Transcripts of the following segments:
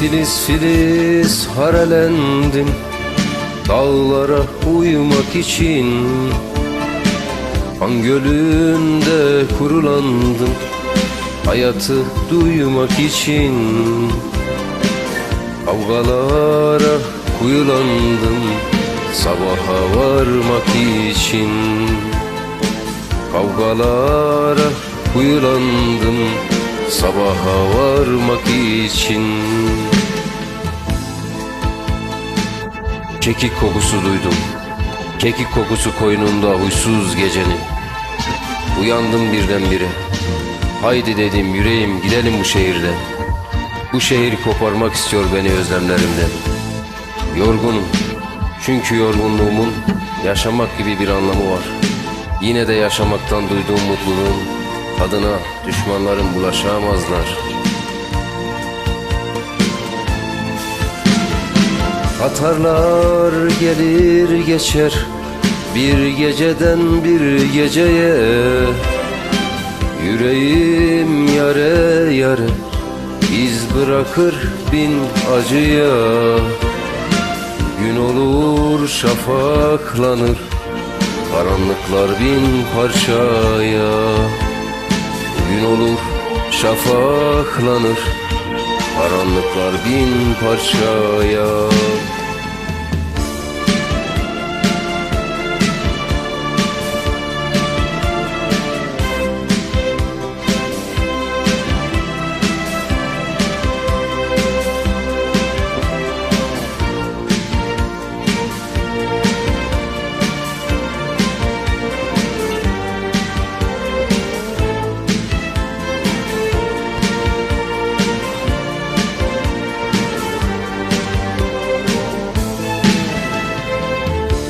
Filiz filiz harelendim Dağlara uyumak için Han gölünde kurulandım Hayatı duymak için Kavgalara kuyulandım Sabaha varmak için Kavgalara kuyulandım Sabaha varmak için. Kekik kokusu duydum. Kekik kokusu koynunda huysuz gecenin Uyandım birdenbire. Haydi dedim yüreğim gidelim bu şehirden Bu şehir koparmak istiyor beni özlemlerimden. Yorgunum. Çünkü yorgunluğumun yaşamak gibi bir anlamı var. Yine de yaşamaktan duyduğum mutluluğun tadına düşmanlarım bulaşamazlar. Katarlar gelir geçer bir geceden bir geceye. Yüreğim yare yare iz bırakır bin acıya. Gün olur şafaklanır Karanlıklar bin parçaya Gün olur şafaklanır. Karanlıklar bin parçaya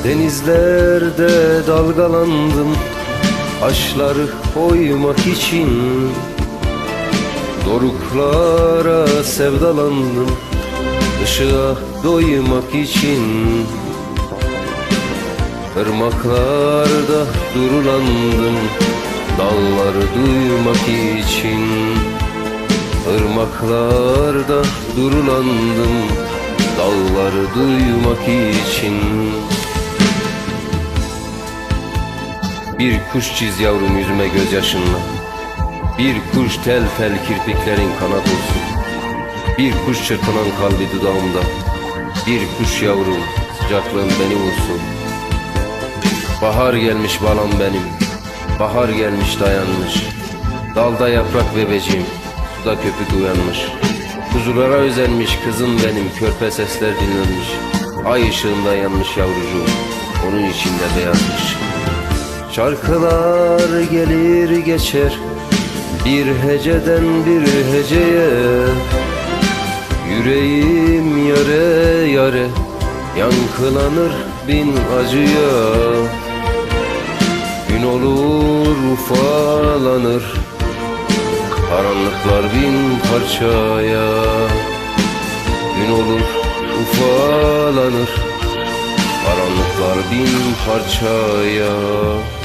Denizlerde dalgalandım Aşları oymak için. Doruklara sevdalandım Işığa doymak için. Irmaklarda durulandım Dalları duymak için. Irmaklarda durulandım Dalları duymak için Bir kuş çiz yavrum yüzüme gözyaşınla. Bir kuş tel tel kirpiklerin kanat olsun. Bir kuş çırpınan kalbi dudağımda. Bir kuş yavrum sıcaklığın beni vursun Bahar gelmiş balam benim. Bahar gelmiş dayanmış. Dalda yaprak bebeciğim Suda köpük uyanmış. Kuzulara özenmiş kızım benim Körpe sesler dinlenmiş. Ay ışığında yanmış yavrucuğum Onun içinde beyazmış Şarkılar gelir geçer Bir heceden bir heceye. Yüreğim yare yare Yankılanır bin acıya. Gün olur ufalanır Karanlıklar bin parçaya. Gün olur ufalanır Karanlıklar bin parçaya